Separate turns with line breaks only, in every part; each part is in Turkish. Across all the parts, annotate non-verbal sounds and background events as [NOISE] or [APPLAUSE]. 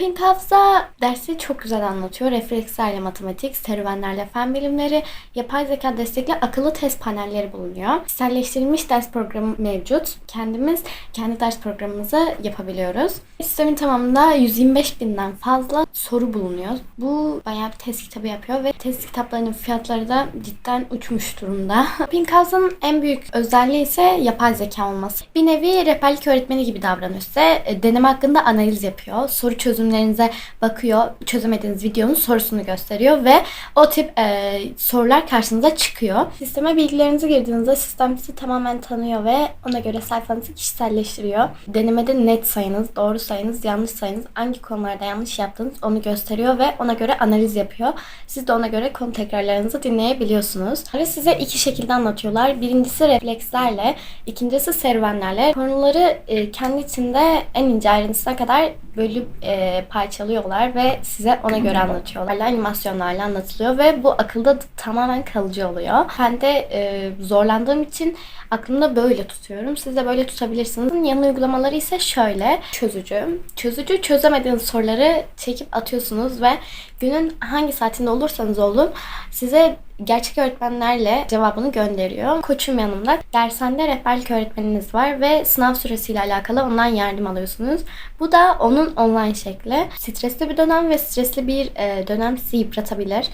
Pink Hafıza dersi çok güzel anlatıyor. Reflekslerle matematik, serüvenlerle fen bilimleri, yapay zeka destekli akıllı test panelleri bulunuyor. Kişiselleştirilmiş ders programı mevcut. Kendimiz kendi ders programımızı yapabiliyoruz. Sistemin tamamında 125 binden fazla soru bulunuyor. Bu bayağı bir test kitabı yapıyor ve test kitaplarının fiyatları da cidden uçmuş durumda. [LAUGHS] Pink House'ın en büyük özelliği ise yapay zeka olması. Bir nevi rehberlik öğretmeni gibi davranıyor size. E, Deneme hakkında analiz yapıyor. Soru çözümlerinize bakıyor. Çözemediğiniz videonun sorusunu gösteriyor ve o tip e, sorular karşınıza çıkıyor. Sisteme bilgilerinizi girdiğinizde sistem sizi tamamen tanıyor ve ona göre sayfanızı kişiselleştiriyor. Denemede net sayınız, doğru sayınız, yanlış sayınız, hangi konularda yanlış yaptığınız onu gösteriyor ve ona göre analiz yapıyor. Siz de ona göre konu tekrarlarınızı dinleyebiliyorsunuz. Ve size iki şekilde anlatıyorlar. Birincisi reflekslerle, ikincisi serüvenlerle. Konuları e, kendi içinde en ince ayrıntısına kadar bölüp e, parçalıyorlar ve size ona göre anlatıyorlar. Animasyonlarla anlatılıyor ve bu akılda tamamen kalıcı oluyor. Ben de e, zorlandığım için aklımda böyle tutuyorum. Siz de böyle tutabilirsiniz. Yan uygulamaları ise şöyle. Çözücü. Çözücü çözemediğiniz soruları çekip atıyorsunuz ve günün hangi saatinde olursanız olun size gerçek öğretmenlerle cevabını gönderiyor. Koçum yanımda. Dershanede rehberlik öğretmeniniz var ve sınav süresiyle alakalı ondan yardım alıyorsunuz. Bu da onun online şekli. Stresli bir dönem ve stresli bir e, dönem sizi yıpratabilir.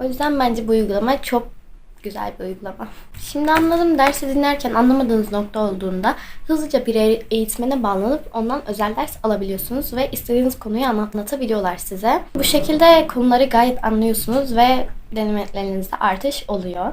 O yüzden bence bu uygulama çok güzel bir uygulama. Şimdi anladım dersi dinlerken anlamadığınız nokta olduğunda hızlıca bir e- eğitmene bağlanıp ondan özel ders alabiliyorsunuz ve istediğiniz konuyu anlatabiliyorlar size. Bu şekilde konuları gayet anlıyorsunuz ve denemelerinizde artış oluyor.